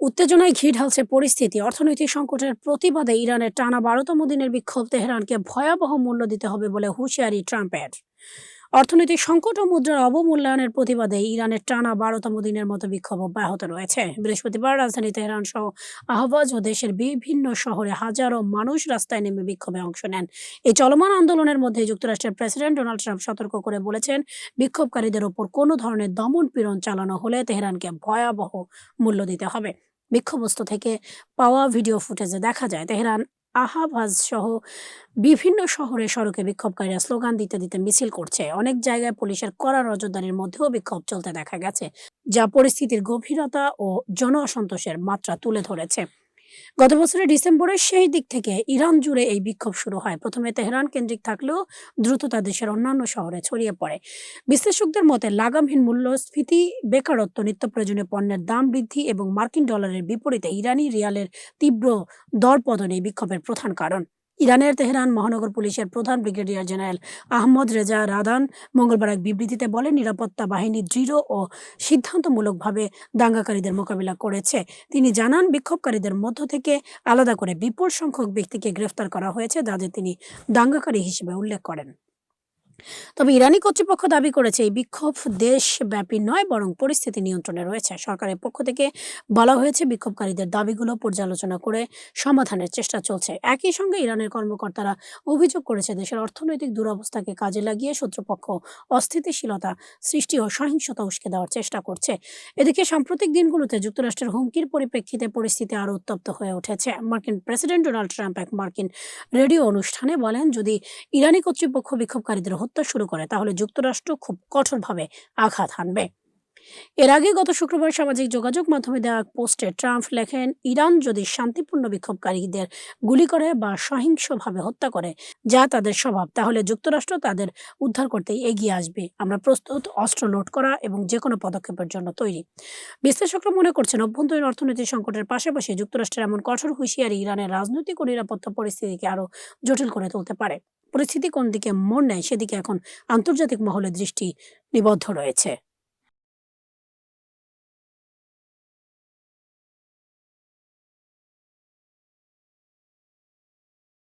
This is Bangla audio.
উত্তেজনায় ঘি ঢালছে পরিস্থিতি। অর্থনৈতিক সংকটের প্রতিবাদে ইরানের টানা বারোতম দিনের বিক্ষোভ তেহরানকে ভয়াবহ মূল্য দিতে হবে বলে হুঁশিয়ারি ট্রাম্পের। অর্থনৈতিক সংকট ও মুদ্রার অবমূল্যায়নের প্রতিবাদে ইরানের টানা বারোতম দিনের মতো বিক্ষোভ অব্যাহত রয়েছে। বৃহস্পতিবার রাজধানী তেহরান সহ আহবাজ ও দেশের বিভিন্ন শহরে হাজারো মানুষ রাস্তায় নেমে বিক্ষোভে অংশ নেন। এই চলমান আন্দোলনের মধ্যে যুক্তরাষ্ট্রের প্রেসিডেন্ট ডোনাল্ড ট্রাম্প সতর্ক করে বলেছেন, বিক্ষোভকারীদের ওপর কোনো ধরনের দমন পীড়ন চালানো হলে তেহরানকে ভয়াবহ মূল্য দিতে হবে। বিক্ষোভস্থ থেকে পাওয়া ভিডিও ফুটেজে দেখা যায়। তেহরান, আহাবাজ সহ বিভিন্ন শহরে সড়কে বিক্ষোভকারীরা স্লোগান দিতে দিতে মিছিল করছে। অনেক জায়গায় পুলিশের কড়া নজরদারির মধ্যেও বিক্ষোভ চলতে দেখা গেছে, যা পরিস্থিতির গভীরতা ও জন অসন্তোষের মাত্রা তুলে ধরেছে। গত বছরের ডিসেম্বরের সেই দিক থেকে ইরান জুড়ে এই বিক্ষোভ শুরু হয়। প্রথমে তেহরান কেন্দ্রিক থাকলেও দ্রুত তা দেশের অন্যান্য শহরে ছড়িয়ে পড়ে। বিশ্লেষকদের মতে, লাগামহীন মূল্যস্ফীতি, বেকারত্ব নিত্য প্রয়োজনীয় পণ্যের দাম বৃদ্ধি এবং মার্কিন ডলারের বিপরীতে ইরানি রিয়ালের তীব্র দরপতন এই বিক্ষোভের প্রধান কারণ। ইরানের তেহরান মহানগর পুলিশের প্রধান brigadier general Ahmad Reza Radan মঙ্গলবার এক বিবৃতিতে বলেন, নিরাপত্তা বাহিনী দৃঢ় ও সিদ্ধান্তমূলকভাবে দাঙ্গাকারীদের মোকাবিলা করেছে। তিনি জানান, বিক্ষোভকারীদের মধ্য থেকে আলাদা করে বিপুল সংখ্যক ব্যক্তিকে গ্রেফতার করা হয়েছে, যাদের তিনি দাঙ্গাকারী হিসেবে উল্লেখ করেন। তবে ইরানি কর্তৃপক্ষ দাবি করেছে, এই বিক্ষোভ দেশব্যাপী নয়, বরং পরিস্থিতি নিয়ন্ত্রণে রয়েছে। সরকারের পক্ষ থেকে বলা হয়েছে, বিক্ষোভকারীদের দাবিগুলো পর্যালোচনা করে সমাধানের চেষ্টা চলছে। একই সঙ্গে ইরানের কর্মকর্তারা অভিযোগ করেছে, দেশের অর্থনৈতিক দুরবস্থাকে কাজে লাগিয়ে শত্রুপক্ষ অস্থিতিশীলতা সৃষ্টি ও সহিংসতা উস্কে দেওয়ার চেষ্টা করছে। এদিকে সাম্প্রতিক দিনগুলোতে যুক্তরাষ্ট্রের হুমকির পরিপ্রেক্ষিতে পরিস্থিতি আরও উত্তপ্ত হয়ে উঠেছে। মার্কিন প্রেসিডেন্ট ডোনাল্ড ট্রাম্প এক মার্কিন রেডিও অনুষ্ঠানে বলেন, যদি ইরানি কর্তৃপক্ষ বিক্ষোভকারীদের হত্যা শুরু করে, তাহলে যুক্তরাষ্ট্র খুব কঠোরভাবে আঘাত হানবে। এর আগে গত শুক্রবার সামাজিক যোগাযোগ মাধ্যমে দেওয়া এক পোস্টে ট্রাম্প লেখেন, ইরান যদি শান্তিপূর্ণ বিক্ষোভকারীদের গুলি করে বা সহিংসভাবে হত্যা করে, যা তাদের স্বভাব, তাহলে যুক্তরাষ্ট্র তাদের উদ্ধার করতে এগিয়ে আসবে। আমরা প্রস্তুত, অস্ত্র লোড করা এবং যে কোনো পদক্ষেপের জন্য তৈরি। বিশ্লেষকরা মনে করছেন, অভ্যন্তরীণ অর্থনৈতিক সংকটের পাশাপাশি যুক্তরাষ্ট্রের এমন কঠোর হুঁশিয়ারি ইরানের রাজনৈতিক ও নিরাপত্তা পরিস্থিতিকে আরও জটিল করে তুলতে পারে। পরিস্থিতি কোন দিকে? মোড় নেয় সেদিকে এখন আন্তর্জাতিক মহলে দৃষ্টি নিবদ্ধ রয়েছে।